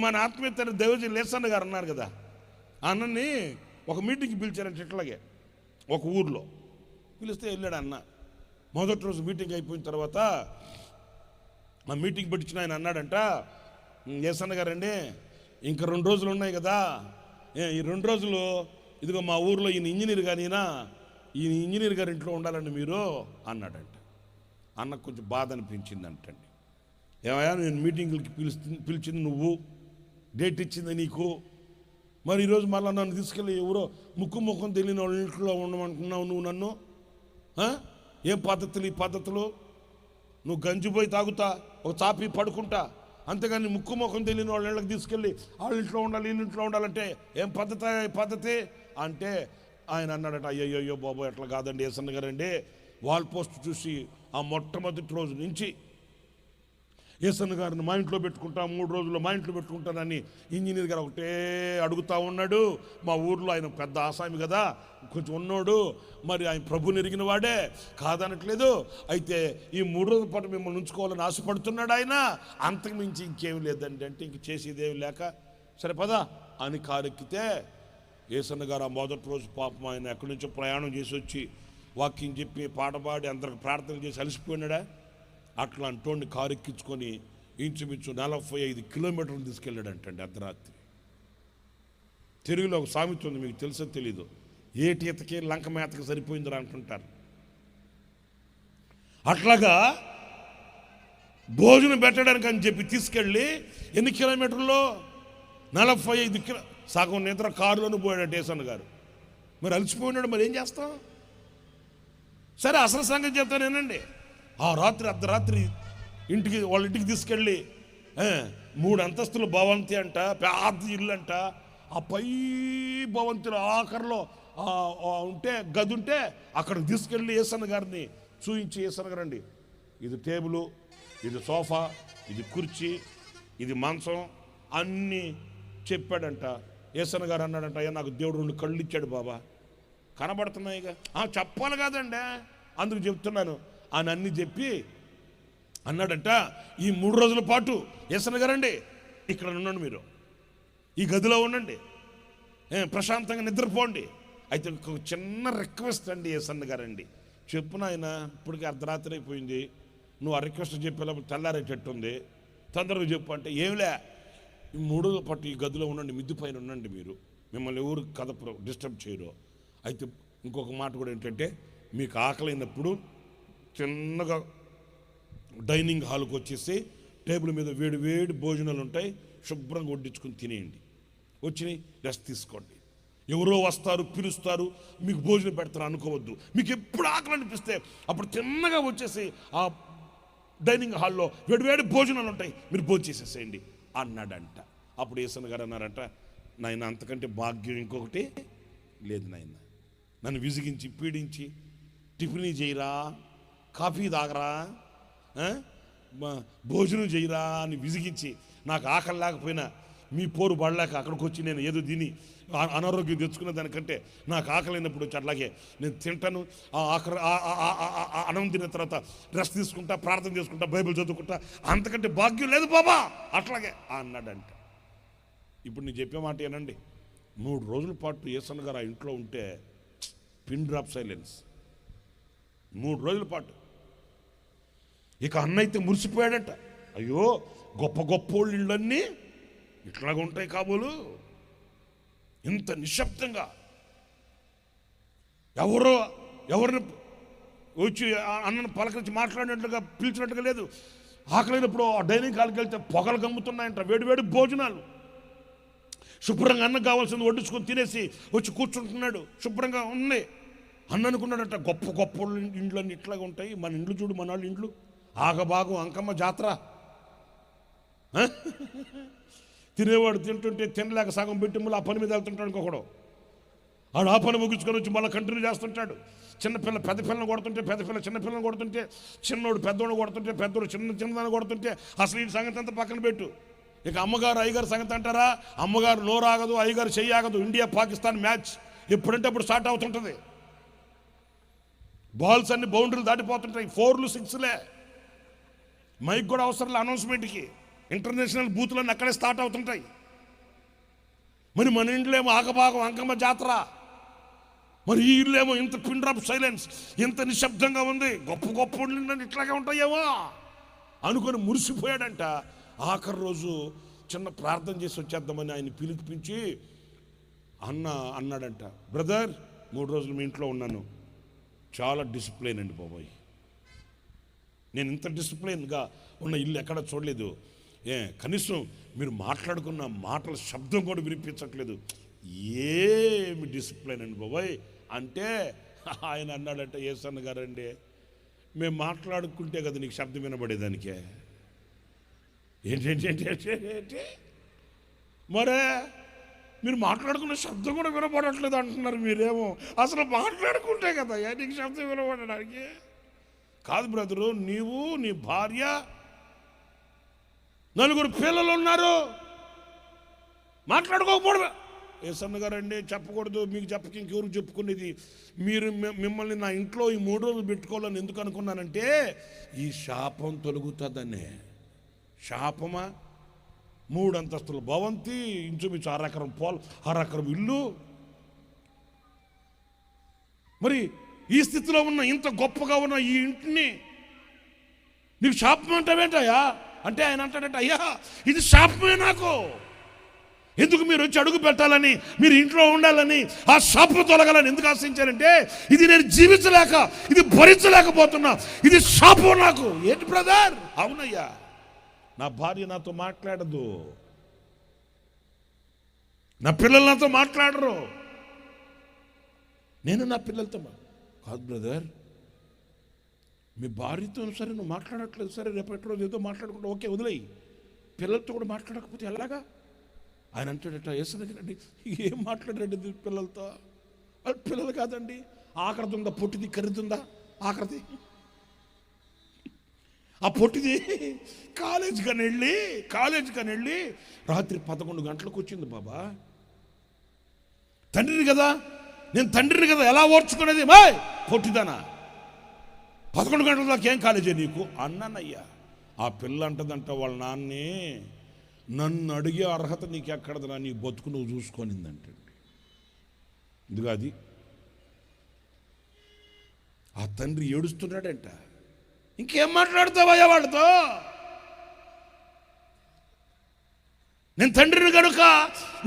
మన ఆత్మీయత దేవజీ లేసన్న గారు అన్నారు కదా. అన్నని ఒక మీటింగ్కి పిలిచారంటే ఇట్లాగే ఒక ఊర్లో. పిలిస్తే వెళ్ళాడు అన్న. మొదటి రోజు మీటింగ్ అయిపోయిన తర్వాత ఆ మీటింగ్ పెట్టించిన ఆయన అన్నాడంట లేసన్న గారండి ఇంకా రెండు రోజులు ఉన్నాయి కదా. ఏ, ఈ రెండు రోజులు ఇదిగో మా ఊర్లో ఈయన ఇంజనీర్ గానీనా ఈయన ఇంజనీర్ గారి ఇంట్లో ఉండాలండి మీరు అన్నాడంట. అన్నకు కొంచెం బాధ అనిపించిందంటండి. ఏమయ్యా నేను మీటింగ్లకి పిలిచి పిలిచింది నువ్వు. డేట్ ఇచ్చింది నీకు? మరి ఈరోజు మళ్ళీ నన్ను తీసుకెళ్ళి ఎవరో ముక్కు ముఖం తెలియని వాళ్ళ ఇంట్లో ఉండమంటున్నావు నువ్వు నన్ను? ఏం పద్ధతులు ఈ పద్ధతులు? నువ్వు గంజిపోయి తాగుతా ఒక చాపి పడుకుంటా. అంతేగాని ముక్కు ముఖం తెలియని వాళ్ళ ఇళ్ళకి తీసుకెళ్ళి వాళ్ళ ఇంట్లో ఉండాలి వీళ్ళ ఇంట్లో ఉండాలంటే ఏం పద్ధతి పద్ధతి? అంటే ఆయన అన్నాడట అయ్యయ్యో బాబు ఎట్లా కాదండి ఏసన్న గారండి. వాల్ పోస్ట్ చూసి ఆ మొట్టమొదటి రోజు నుంచి ఏసన్ గారిని మా ఇంట్లో పెట్టుకుంటా మూడు రోజుల్లో మా ఇంట్లో పెట్టుకుంటానని ఇంజనీర్ గారు ఒకటే అడుగుతా ఉన్నాడు. మా ఊర్లో ఆయన పెద్ద ఆసామి కదా కొంచెం ఉన్నాడు. మరి ఆయన ప్రభు నెరిగిన వాడే. కాదనట్లేదు. అయితే ఈ మూడు రోజుల పాటు మిమ్మల్ని ఉంచుకోవాలని ఆశపడుతున్నాడు ఆయన. అంతకుమించి ఇంకేం లేదండి. అంటే ఇంక చేసేదేమి లేక. సరే పదా. అని కారెక్కితే ఏసన్న గారు ఆ మొదటి రోజు పాపం ఆయన ఎక్కడి నుంచో ప్రయాణం చేసి వచ్చి వాకింగ్ చెప్పి పాట పాడి అందరికి ప్రార్థన చేసి అలసిపోయినాడా? అట్లా కారు ఎక్కించుకొని ఇంచుమించు నలభై ఐదు కిలోమీటర్లు తీసుకెళ్ళాడంటండి అర్ధరాత్రి. తెలుగులో ఒక సామెత ఉంది మీకు తెలుసో తెలీదు. ఏటి ఈతకి లంక మేతకి సరిపోయిందిరా అంటుంటారు. అట్లాగా భోజనం పెట్టడానికి అని చెప్పి తీసుకెళ్ళి ఎన్ని కిలోమీటర్లు? నలభై ఐదు కిలో సగం నిద్ర కారులోనే పోయాడు టేసన్ గారు. మరి అలసిపోయినాడు మరి ఏం చేస్తాం? సరే అసలు సంగతి చెప్తానేనండి ఆ రాత్రి అర్ధరాత్రి ఇంటికి వాళ్ళ ఇంటికి తీసుకెళ్ళి మూడు అంతస్తుల భవంతి అంట పెద్ద ఇల్లు అంట ఆ పై భవంతుల ఆఖరిలో ఉంటే గది ఉంటే అక్కడికి తీసుకెళ్ళి ఏసన్న గారిని చూయించి ఏసన్న గారండి. ఇది టేబుల్ ఇది సోఫా ఇది కుర్చీ ఇది మంచం అన్నీ చెప్పాడంట. ఏసన్న గారు అన్నాడంట అయ్యా నాకు దేవుడు రెండు కళ్ళు ఇచ్చాడు బాబా. కనబడుతున్నాయిగా. చెప్పాలి కాదండి. అందుకు చెప్తున్నాను. అని అన్ని చెప్పి అన్నాడంట ఈ మూడు రోజుల పాటు ఎసన గారండి ఇక్కడ ఉండండి మీరు. ఈ గదిలో ఉండండి. ప్రశాంతంగా నిద్రపోండి. అయితే ఒక చిన్న రిక్వెస్ట్ అండి ఎసన్న గారండి. చెప్పు నాయన ఇప్పటికి అర్ధరాత్రి అయిపోయింది. నువ్వు ఆ రిక్వెస్ట్ చెప్పేటప్పుడు తెల్లారేటట్టు ఉంది. తొందరగా చెప్పు అంటే ఏమిలే ఈ మూడు రోజుల పాటు ఈ గదిలో ఉండండి మిద్దు పైన ఉండండి మీరు. మిమ్మల్ని ఎవరు కథ డిస్టర్బ్ చేయరు. అయితే ఇంకొక మాట కూడా ఏంటంటే మీకు ఆకలైనప్పుడు చిన్నగా డైనింగ్ హాల్కి వచ్చేసి టేబుల్ మీద వేడి వేడి భోజనాలు ఉంటాయి. శుభ్రంగా వడ్డించుకుని తినేయండి. వచ్చి రెస్ట్ తీసుకోండి. ఎవరో వస్తారు పిలుస్తారు మీకు భోజనం పెడతారు అనుకోవద్దు. మీకు ఎప్పుడు ఆకలి అనిపిస్తే అప్పుడు తిన్నగా వచ్చేసి ఆ డైనింగ్ హాల్లో వేడి వేడి భోజనాలు ఉంటాయి. మీరు భోజనం చేసేసేయండి అన్నాడంట. అప్పుడు ఏసన్ గారు అన్నారంట నాయన అంతకంటే భాగ్యం ఇంకొకటి లేదు నాయన. నన్ను విసిగించి పీడించి టిఫిన్ చేయరా కాఫీ తాగరా? భోజనం చేయరా అని విసిగించి నాకు ఆకలి లేకపోయినా మీ పోరు పడలేక అక్కడికి వచ్చి నేను ఏదో తిని అనారోగ్యం తెచ్చుకున్న దానికంటే నాకు ఆకలినప్పుడు వచ్చి అట్లాగే నేను తింటాను. ఆ ఆకలి అన్నం తిన్న తర్వాత రెస్ట్ తీసుకుంటా ప్రార్థన చేసుకుంటా బైబిల్ చదువుకుంటా. అంతకంటే భాగ్యం లేదు బాబా! అట్లాగే అన్నాడంట. ఇప్పుడు నేను చెప్పే మాట ఏనండి? మూడు రోజుల పాటు ఏసన్ గారు ఆ ఇంట్లో ఉంటే పిన్ డ్రాప్ సైలెన్స్. మూడు రోజుల పాటు. ఇక అన్న అయితే మురిసిపోయాడట. అయ్యో గొప్ప గొప్ప వాళ్ళ ఇళ్ళన్నీ ఇట్లాగా ఉంటాయి కాబోలు. ఇంత నిశ్శబ్దంగా. ఎవరో ఎవరిని వచ్చి ఆ అన్నను పలకరించి మాట్లాడినట్లుగా పిలిచినట్టుగా లేదు. ఆకలినప్పుడు ఆ డైనింగ్ హాల్కి వెళ్తే పొగలు గమ్ముతున్నాయంట వేడివేడి భోజనాలు. శుభ్రంగా అన్నం కావాల్సింది వడ్డించుకొని తినేసి వచ్చి కూర్చుంటున్నాడు. శుభ్రంగా ఉన్నాయి. అన్న అనుకున్నాడంట గొప్ప గొప్ప ఇండ్లు ఇండ్లన్నీ ఇట్లాగా ఉంటాయి మన ఇండ్లు చూడు మన వాళ్ళ ఇండ్లు. ఆగబాగం అంకమ్మ జాతర. తినేవాడు తింటుంటే తినలేక సగం పెట్టి మళ్ళీ ఆ పని మీద వెళ్తుంటాడు ఇంకొకడు. ఆడు ఆ పని ముగించుకొని వచ్చి మళ్ళీ కంటిన్యూ చేస్తుంటాడు. చిన్నపిల్ల పెద్ద పిల్లని కొడుతుంటే పెద్ద పిల్ల చిన్న పిల్లని కొడుతుంటే చిన్నోడు పెద్దోడు కొడుతుంటే పెద్దోడు చిన్న చిన్నదాన్ని కొడుతుంటే అసలు ఈ సంగతి అంతా పక్కన పెట్టు. ఇక అమ్మగారు అయ్యగారు సంగతి అంటారా? అమ్మగారు నోరాగదు అయ్యగారు చెయ్యి ఆగదు ఇండియా పాకిస్తాన్ మ్యాచ్ ఎప్పుడంటే అప్పుడు స్టార్ట్ అవుతుంటుంది. బాల్స్ అన్ని బౌండరీలు దాటిపోతుంటాయి. ఫోర్లు సిక్స్లే. మైక్ కూడా అవసరం అనౌన్స్మెంట్కి. ఇంటర్నేషనల్ బూతులన్నీ అక్కడే స్టార్ట్ అవుతుంటాయి. మరి మన ఇంట్లో ఏమో ఆకభాగం అంకమ్మ జాతర. మరి ఈ ఇల్లేమో ఏమో ఇంత పిండ్రాప్ సైలెన్స్ ఇంత నిశ్శబ్దంగా ఉంది. గొప్ప గొప్ప ఇళ్ళు ఇట్లాగే ఉంటాయేమో. అనుకొని మురిసిపోయాడంట. ఆఖరి రోజు చిన్న ప్రార్థన చేసి వచ్చేద్దామని ఆయన పిలిపించి అన్న అన్నాడంట. బ్రదర్ మూడు రోజులు మీ ఇంట్లో ఉన్నాను. చాలా డిసిప్లైన్ అండి బాబాయ్. నేను ఇంత డిసిప్లైన్గా ఉన్న ఇల్లు ఎక్కడ చూడలేదు. ఏ కనీసం మీరు మాట్లాడుకున్న మాటల శబ్దం కూడా వినిపించట్లేదు. ఏమి డిసిప్లైన్ అండి బాబాయ్. అంటే ఆయన అన్నాడట ఏసన్న గారండి మేము మాట్లాడుకుంటే కదా నీకు శబ్దం వినబడేదానికే. ఏంటంటే ఏంటి? మరే మీరు మాట్లాడుకున్న శబ్దం కూడా వినపడట్లేదు అంటున్నారు మీరేమో. అసలు మాట్లాడుకుంటే కదా నీకు శబ్దం వినపడడానికి? కాదు బ్రదరు నీవు నీ భార్య నలుగురు పిల్లలు ఉన్నారు. మాట్లాడుకోకూడదు. ఏసన్న గారండి చెప్పకూడదు మీకు చెప్పక ఇంకెవరు చెప్పుకునేది? మీరు మిమ్మల్ని నా ఇంట్లో ఈ మూడు రోజులు పెట్టుకోవాలని ఎందుకు అనుకున్నానంటే ఈ శాపం తొలుగుతుందనే. శాపమా? మూడు అంతస్తుల భవంతి ఇంచుమించు అరకరం పోల్ అరకరం ఇల్లు. మరి ఈ స్థితిలో ఉన్న ఇంత గొప్పగా ఉన్న ఈ ఇంటిని నీకు శాపం అంటావేంటయ్యా? అంటే ఆయన అంటాడంట అయ్యా ఇది శాపమే నాకు. ఎందుకు మీరు వచ్చి అడుగు పెట్టాలని మీరు ఇంట్లో ఉండాలని ఆ శాపం తొలగాలని ఎందుకు ఆశించారంటే ఇది నేను జీవించలేక ఇది భరించలేకపోతున్నా. ఇది శాపం నాకు. ఏంటి బ్రదర్? అవునయ్యా. నా భార్య నాతో మాట్లాడదు. నా పిల్లలు నాతో మాట్లాడరు. నేను నా పిల్లలతో కాదు బ్రదర్. మీ భార్యతో సరే నువ్వు మాట్లాడట్లేదు సరే రేపటి రోజు ఏదో మాట్లాడకుండా ఓకే వదిలేయి. పిల్లలతో కూడా మాట్లాడకపోతే ఎలాగా? ఆయన అంటాడట వేసదండి ఏం మాట్లాడారండి పిల్లలతో? వాళ్ళు పిల్లలు కాదండి. ఆకృతి ఉందా పొట్టిది ఖరీదుందా ఆకృతి ఆ పొట్టిది కాలేజ్ కని వెళ్ళి కాలేజ్ కని వెళ్ళి రాత్రి పదకొండు గంటలకు వచ్చింది బాబా. తండ్రిని కదా నేను తండ్రిని కదా ఎలా ఓర్చుకునేది? మాయ్ పొట్టిదానా. పదకొండు గంటల దాకా ఏం కాలేజీ నీకు? అన్నానయ్యా. ఆ పిల్ల అంటదంట వాళ్ళ నాన్నే నన్ను అడిగే అర్హత నీకు ఎక్కడదరా? నీ బతుకు నువ్వు చూసుకొనిందంటే ఇదిగా అది. ఆ తండ్రి ఏడుస్తున్నాడంట. ఇంకేం మాట్లాడతావయ్యా వాళ్ళతో? నేను తండ్రిని కనుక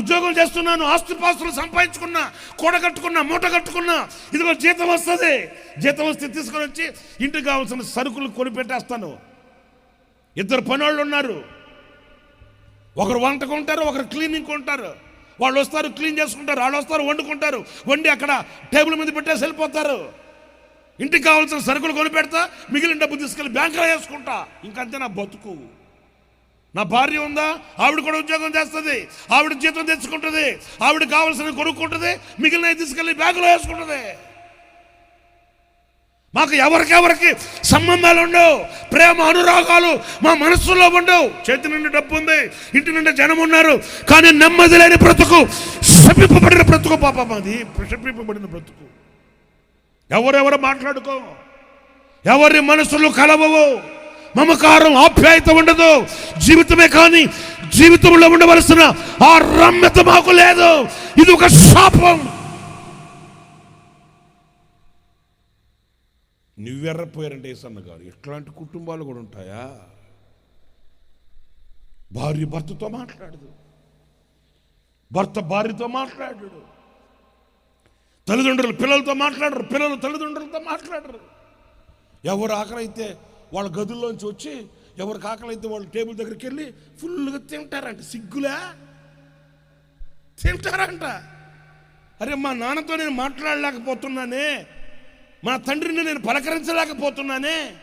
ఉద్యోగం చేస్తున్నాను ఆస్తుపాస్తులు సంపాదించుకున్నా కూడగట్టుకున్నా మూట కట్టుకున్నా ఇదిగో జీతం వస్తుంది. జీతం వస్తే తీసుకొని వచ్చి ఇంటికి కావాల్సిన సరుకులు కొనిపెట్టేస్తాను ఇద్దరు పనోళ్ళు ఉన్నారు. ఒకరు వంటకు ఉంటారు ఒకరు క్లీనింగ్ ఉంటారు. వాళ్ళు వస్తారు క్లీన్ చేసుకుంటారు వాళ్ళు వస్తారు వండుకుంటారు. వండి అక్కడ టేబుల్ మీద పెట్టేసి వెళ్ళిపోతారు. ఇంటికి కావాల్సిన సరుకులు కొనిపెడతా మిగిలిన డబ్బు తీసుకెళ్ళి బ్యాంకులో వేసుకుంటా. ఇంకంతే నా బతుకు. నా భార్య ఉందా? ఆవిడ కూడా ఉద్యోగం చేస్తుంది. ఆవిడ జీతం తెచ్చుకుంటుంది. ఆవిడ కావాల్సిన కొనుక్కుంటుంది. మిగిలిన తీసుకెళ్ళి బ్యాంకులో వేసుకుంటుంది. మాకు ఎవరికెవరికి సంబంధాలు ఉండవు. ప్రేమ అనురాగాలు మా మనస్సులో ఉండవు. చేతి నుండి డబ్బు ఉంది ఇంటి నుండి జనం ఉన్నారు. కానీ నెమ్మది లేని బ్రతుకు శపింపబడిన బ్రతుకు పాప మాది శపింపబడిన బ్రతుకు. ఎవరెవరు మాట్లాడుకో ఎవరి మనసులు కలవవు మమకారం ఆప్యాయత ఉండదు జీవితమే కానీ జీవితంలో ఉండవలసిన ఆ రమ్యత మాకు లేదు. ఇది ఒక శాపం. నువ్వెర్రపోయారంటే ఏసన్న గారు ఇట్లాంటి కుటుంబాలు కూడా ఉంటాయా? భార్య భర్తతో మాట్లాడదు. భర్త భార్యతో మాట్లాడాడు. తల్లిదండ్రులు పిల్లలతో మాట్లాడరు పిల్లలు తల్లిదండ్రులతో మాట్లాడరు. ఎవరు ఆకలైతే వాళ్ళ గదుల్లోంచి వచ్చి ఎవరికి ఆకలైతే వాళ్ళ టేబుల్ దగ్గరికి వెళ్ళి ఫుల్గా తింటారంట. సిగ్గులా? తింటారంట. అరే మా నాన్నతో నేను మాట్లాడలేకపోతున్నానే. మా తండ్రిని నేను పలకరించలేకపోతున్నానే.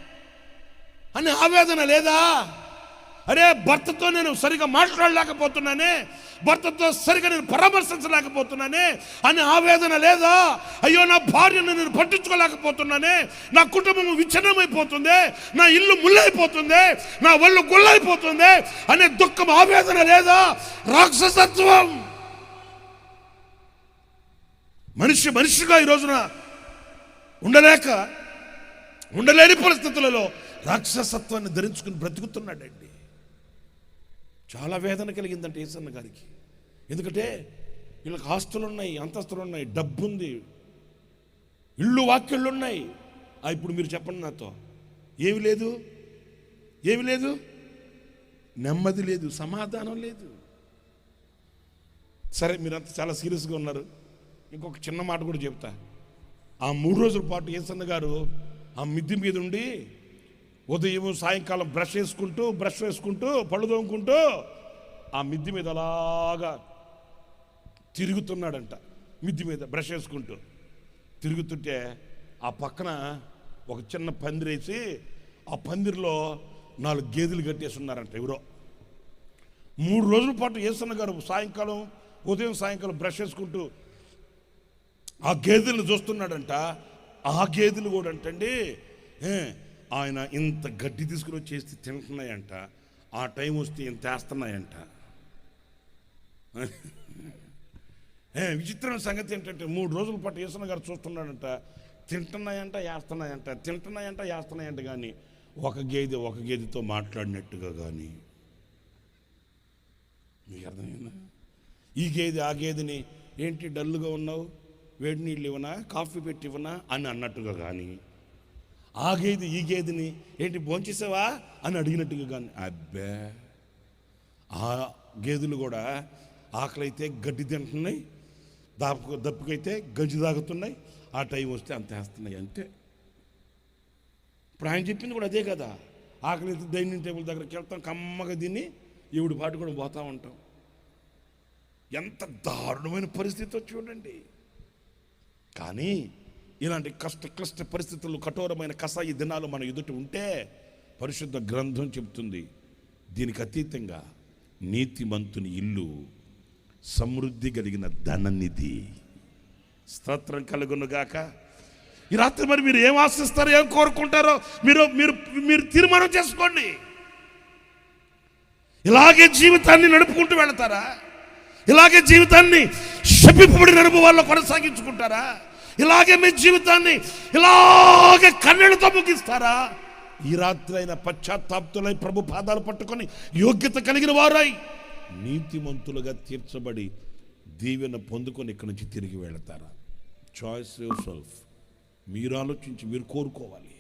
అని ఆవేదన లేదా? అరే భర్తతో నేను సరిగా మాట్లాడలేకపోతున్నానే భర్తతో సరిగా నేను పరామర్శించలేకపోతున్నానే అని ఆవేదన లేదా? అయ్యో నా భార్యను నేను పట్టించుకోలేకపోతున్నానే నా కుటుంబం విచ్ఛిన్నమైపోతుంది నా ఇల్లు ముల్లైపోతుంది నా ఒళ్ళు గుళ్ళైపోతుంది అనే దుఃఖం ఆవేదన లేదా? రాక్షసత్వం! మనిషి మనిషిగా ఈ రోజున ఉండలేక ఉండలేని పరిస్థితులలో రాక్షసత్వాన్ని ధరించుకుని బ్రతుకుతున్నాడండి. చాలా వేదన కలిగిందంట ఏసన్న గారికి. ఎందుకంటే వీళ్ళకి ఆస్తులు ఉన్నాయి అంతస్తులు ఉన్నాయి డబ్బు ఉంది ఇళ్ళు వాక్యళ్ళు ఉన్నాయి ఆ, ఇప్పుడు మీరు చెప్పండి నాతో. ఏమి లేదు? ఏమి లేదు? నెమ్మది లేదు సమాధానం లేదు. సరే మీరంతా చాలా సీరియస్గా ఉన్నారు. ఇంకొక చిన్న మాట కూడా చెప్తా. ఆ మూడు రోజుల పాటు ఏసన్న గారు ఆ మిద్ది మీద ఉండి ఉదయం సాయంకాలం బ్రష్ వేసుకుంటూ బ్రష్ వేసుకుంటూ పళ్ళు తోముకుంటూ ఆ మిద్ది మీద అలాగా తిరుగుతున్నాడంట. మిద్ది మీద బ్రష్ వేసుకుంటూ. తిరుగుతుంటే ఆ పక్కన ఒక చిన్న పందిరేసి ఆ పందిరిలో నాలుగు గేదెలు కట్టేసి ఉన్నారంట ఎవరో. మూడు రోజుల పాటు ఏసన్న గారు సాయంకాలం ఉదయం సాయంకాలం బ్రష్ వేసుకుంటూ ఆ గేదెలను చూస్తున్నాడంట. ఆ గేదెలు కూడా అంటండి ఆయన ఇంత గడ్డి తీసుకుని వచ్చేసి తింటున్నాయంట ఆ టైం వస్తే ఇంత వేస్తున్నాయంట. విచిత్రమైన సంగతి ఏంటంటే మూడు రోజుల పాటు ఈశ్వర గారు చూస్తున్నాడంట తింటున్నాయంట వేస్తున్నాయంట తింటున్నాయంట వేస్తున్నాయంట కానీ ఒక గేదె ఒక గేదెతో మాట్లాడినట్టుగా కానీ మీకు అర్థమైందా? ఈ గేదె ఆ గేదెని ఏంటి డల్లుగా ఉన్నావు? వేడి నీళ్ళు ఇవ్వనా? కాఫీ పెట్టి ఇవ్వనా? అని అన్నట్టుగా కానీ ఆ గేది ఈ గేదెని ఏంటి భోంచేసావా? అని అడిగినట్టుగా కానీ అబ్బే ఆ గేదెలు కూడా ఆకలైతే గడ్డి తింటున్నాయి దాపు దప్పుకైతే గజ్జి తాగుతున్నాయి ఆ టైం వస్తే అంత వేస్తున్నాయి. అంతే ఇప్పుడు ఆయన చెప్పింది కూడా అదే కదా. ఆకలి అయితే డైనింగ్ టేబుల్ దగ్గరికి వెళ్తాం కమ్మగా తిని ఈవిడి పాటు కూడా పోతా ఉంటాం. ఎంత దారుణమైన పరిస్థితి చూడండి కానీ ఇలాంటి కష్ట క్లిష్ట పరిస్థితులు కఠోరమైన కసాయి దినాలు మన ఎదుట ఉంటే పరిశుద్ధ గ్రంథం చెబుతుంది. దీనికి అతీతంగా నీతిమంతుని ఇల్లు సమృద్ధి కలిగిన ధననిధి. స్తోత్రం కలుగునుగాక ఈ రాత్రి మరి మీరు ఏం ఆశిస్తారో ఏం కోరుకుంటారో మీరు మీరు మీరు తీర్మానం చేసుకోండి. ఇలాగే జీవితాన్ని నడుపుకుంటూ వెళతారా? ఇలాగే జీవితాన్ని శపిపబడిన అనుభవాల్లో కొనసాగించుకుంటారా? ఇలాగే మీ జీవితాన్ని ఇలాగే కన్నెలతో ముగిస్తారా? ఈ రాత్రి అయిన పశ్చాత్తాప్తులై ప్రభు పాదాలు పట్టుకొని యోగ్యత కలిగిన వారై నీతిమంతులుగా తీర్చబడి దీవెన పొందుకొని ఇక్కడి నుంచి తిరిగి వెళతారా? చాయిస్ యువర్ సెల్ఫ్ మీరు ఆలోచించి మీరు కోరుకోవాలి.